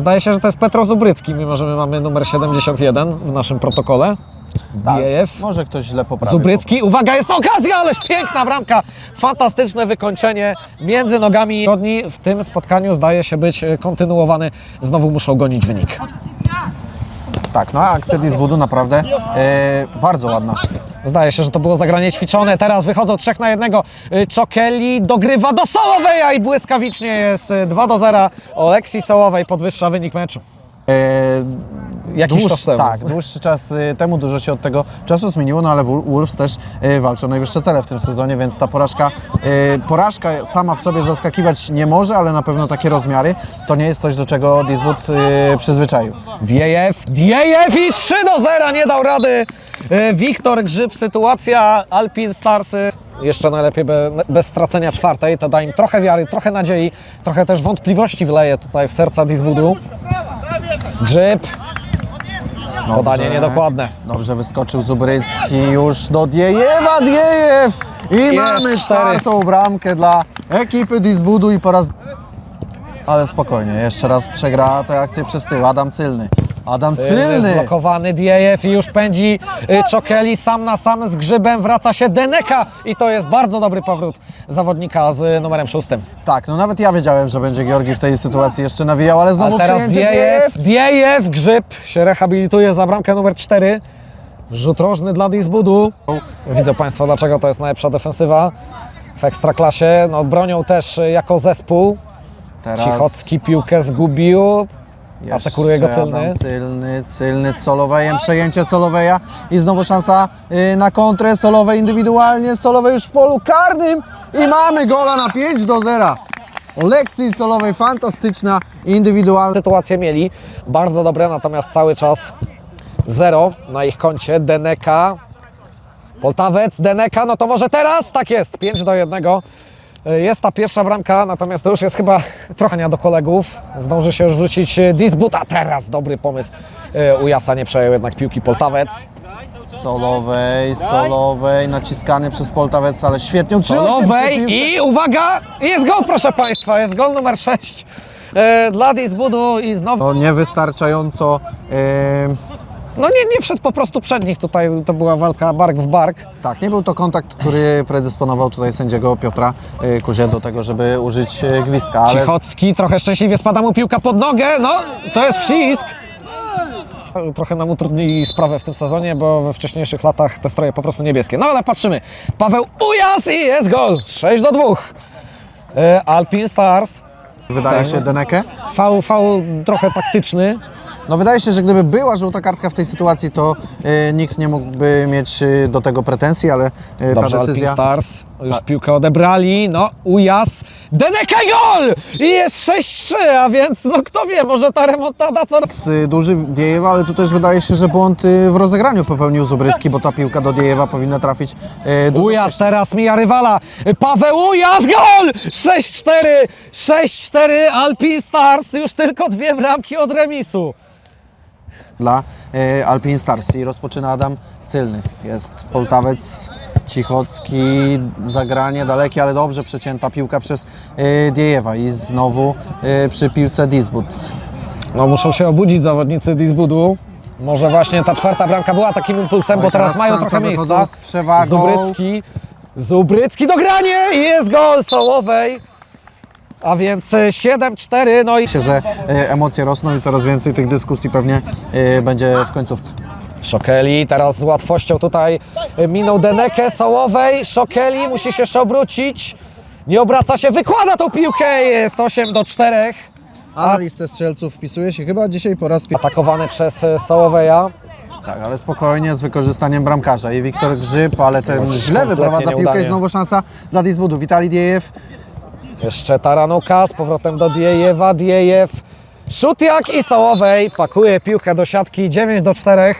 Zdaje się, że to jest Petro Zubrycki, mimo że my mamy numer 71 w naszym protokole. DAF. Może ktoś źle poprawił. Zubrycki, uwaga, jest okazja, ależ piękna bramka, fantastyczne wykończenie między nogami Rodni. W tym spotkaniu zdaje się być kontynuowany, znowu muszą gonić wynik. Tak, no a akcja Disbudu naprawdę e, bardzo ładna. Zdaje się, że to było zagranie ćwiczone, teraz wychodzą trzech na jednego, Y, Czokeli dogrywa do Sołoweja i błyskawicznie jest y, 2 do 0, Oleksii Sołowej podwyższa wynik meczu. E, Jakiś dłuższy, czas temu. Tak, dłuższy czas y, temu dużo się od tego czasu zmieniło, no ale Wol- Wolves też y, walczą o najwyższe cele w tym sezonie, więc ta porażka, y, porażka sama w sobie zaskakiwać nie może, ale na pewno takie rozmiary to nie jest coś, do czego y, przyzwyczaił. Diejew, Diejew i 3 do 0, nie dał rady. Y, Wiktor Grzyb, sytuacja Alpin Starsy. Jeszcze najlepiej be, bez stracenia czwartej, to da im trochę wiary, trochę nadziei, trochę też wątpliwości wleje tutaj w serca Disbudu. Grzyb, podanie niedokładne. Dobrze wyskoczył Zubrycki już do Diejewa, Diejew! I mamy cztery. czwartą bramkę dla ekipy Disbudu i po raz... Ale spokojnie, jeszcze raz przegra tę akcję przez tył. Adam Cylny. Adam Cylny, zblokowany Diejew i już pędzi y, Czokeli sam na sam z Grzybem, wraca się Deneka i to jest bardzo dobry powrót zawodnika z numerem szóstym. Tak, no nawet ja wiedziałem, że będzie Georgi w tej sytuacji jeszcze nawijał, ale A znowu teraz przyjęcie Diejew, Diejew, Grzyb się rehabilituje za bramkę numer 4. Rzut rożny dla Disbudu. Widzą Państwo, dlaczego to jest najlepsza defensywa w Ekstraklasie. No, bronią też y, jako zespół. Teraz Cichocki piłkę zgubił. Jeszcze asekuruje go Cylny. Adam Cylny, Cylny z Solowejem, przejęcie Soloweja i znowu szansa y, na kontrę. Solowej indywidualnie, Solowej już w polu karnym i mamy gola na 5 do 0. Oleksii Solowej, fantastyczna indywidualna. Sytuacje mieli bardzo dobre, natomiast cały czas zero na ich koncie. Deneka, Poltawec, Deneka, no to może teraz? Tak jest, 5 do 1. Jest ta pierwsza bramka, natomiast to już jest chyba trochę nie do kolegów. Zdąży się już wrócić e, Disbut, a teraz dobry pomysł. E, U Jasa nie przejął jednak piłki Poltawec. Solowej, Solowej, naciskany przez Poltawec, ale świetnie utrzymał się przy Solowej piłce. i uwaga, jest gol proszę Państwa, jest gol numer 6 e, dla Disbudu i znowu To niewystarczająco No nie, nie wszedł po prostu przed nich tutaj, to była walka bark w bark. Tak, nie był to kontakt, który predysponował tutaj sędziego Piotra y, Kuzie do tego, żeby użyć y, gwizdka, ale Cichocki trochę szczęśliwie spada mu piłka pod nogę, no to jest wcisk. Trochę nam utrudnili sprawę w tym sezonie, bo we wcześniejszych latach te stroje po prostu niebieskie. No ale patrzymy, Paweł Ujas i jest gol, 6 do 2. E, Alpin Stars, wydaje Tak. się Denekę. faul, faul trochę taktyczny. No wydaje się, że gdyby była żółta kartka w tej sytuacji, to y, nikt nie mógłby mieć y, do tego pretensji, ale y, ta Dobrze, Alpin decyzja... Stars, już piłkę odebrali, no Ujas, Deneka i gol! I jest 6-3, a więc no kto wie, może ta remontada co y, duży Diejewa, ale tu też wydaje się, że błąd y, w rozegraniu popełnił Zubrycki, bo ta piłka do Diejewa powinna trafić y, dużo Ujas teraz mija rywala. Paweł Ujas, gol! 6-4, 6-4, Alpin Stars, już tylko dwie bramki od remisu. Dla e, Alpin Stars i rozpoczyna Adam Cylny. Jest Poltawec, Cichocki, zagranie dalekie, ale dobrze przecięta piłka przez e, Diejewa i znowu e, przy piłce Disbud. No muszą się obudzić zawodnicy Disbudu. Może właśnie ta czwarta bramka była takim impulsem, Oj, bo teraz, teraz mają trochę miejsca. z przewagą. Zubrycki, Zubrycki do granie jest gol Sołowej. A więc e, 7-4, no i Myślę, że e, emocje rosną i coraz więcej tych dyskusji pewnie e, będzie w końcówce. Szokeli teraz z łatwością tutaj e, minął Denekę Sołowej. Szokeli musi się jeszcze obrócić. Nie obraca się, wykłada tą piłkę. Jest 8 do 4. A na listę strzelców wpisuje się chyba dzisiaj po raz pierwszy. Atakowany przez e, Sołoweja. Tak, ale spokojnie, z wykorzystaniem bramkarza. I Wiktor Grzyb, ale ten No, źle wyprowadza piłkę i znowu szansa dla Disbudu. Witali Diejew. Jeszcze Taranuka z powrotem do Diejewa. Diejew, Szutiak i Sołowej pakuje piłkę do siatki 9 do 4.